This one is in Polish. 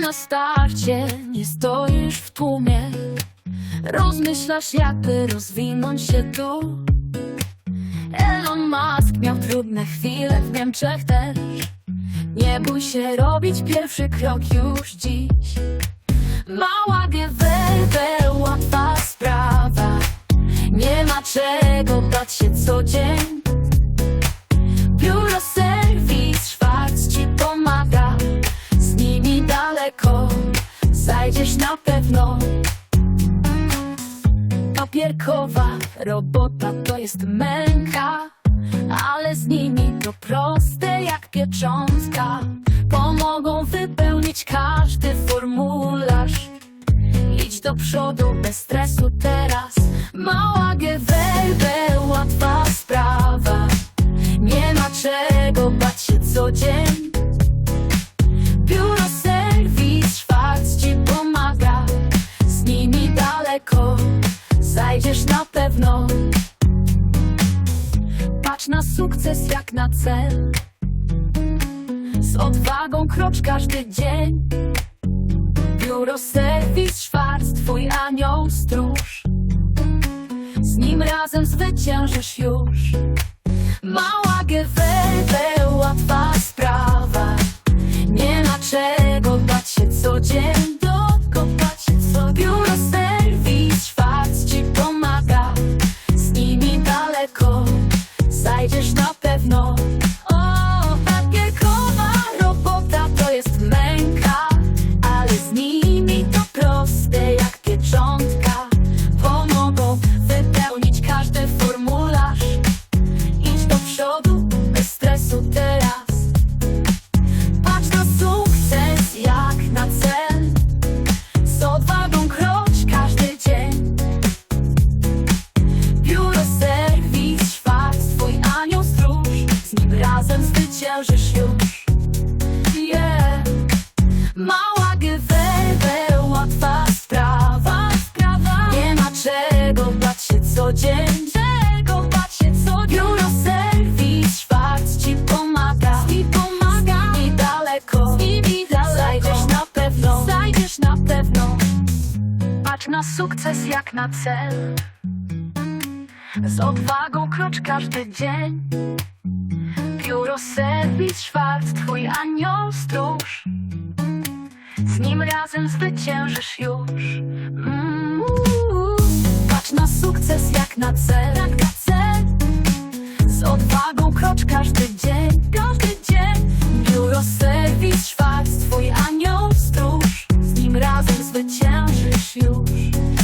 na starcie, nie stoisz w tłumie. Rozmyślasz jakby rozwinąć się tu. Elon Musk miał trudne chwile w Niemczech też. Nie bój się robić pierwszy krok już dziś. Mała GWB, łatwa sprawa. Nie ma czego bać się co dzień daleko Zajdziesz na pewno. Papierkowa robota to jest męka Ale z nimi to proste jak pieczątka. Pomogą wypełnić każdy formularz. Idź do przodu bez stresu teraz. Mała GWB, łatwa sprawa. Nie ma czego bać się co Patrz na sukces jak na cel. Z odwagą krocz każdy dzień. Biuro serwis Schwarz, twój anioł stróż. Z nim razem zwyciężysz już. Mała GWB, Mała GWB, łatwa sprawa, sprawa. Nie ma czego bać się co dzień Czego bać się co dzień Biuro serwis Schwarz ci pomaga. Nimi pomaga. I daleko. Nimi daleko. Zajdziesz na pewno. Zajdziesz na pewno. Patrz na sukces jak na cel. Z odwagą krocz każdy dzień. Biuro serwis Schwarz, twój anioł nim razem zwyciężysz już. Mm. Patrz na sukces jak na cel. Z odwagą krocz każdy dzień, każdy dzień. Biuro, serwis, szwac, twój anioł, stróż. Z nim razem zwyciężysz już.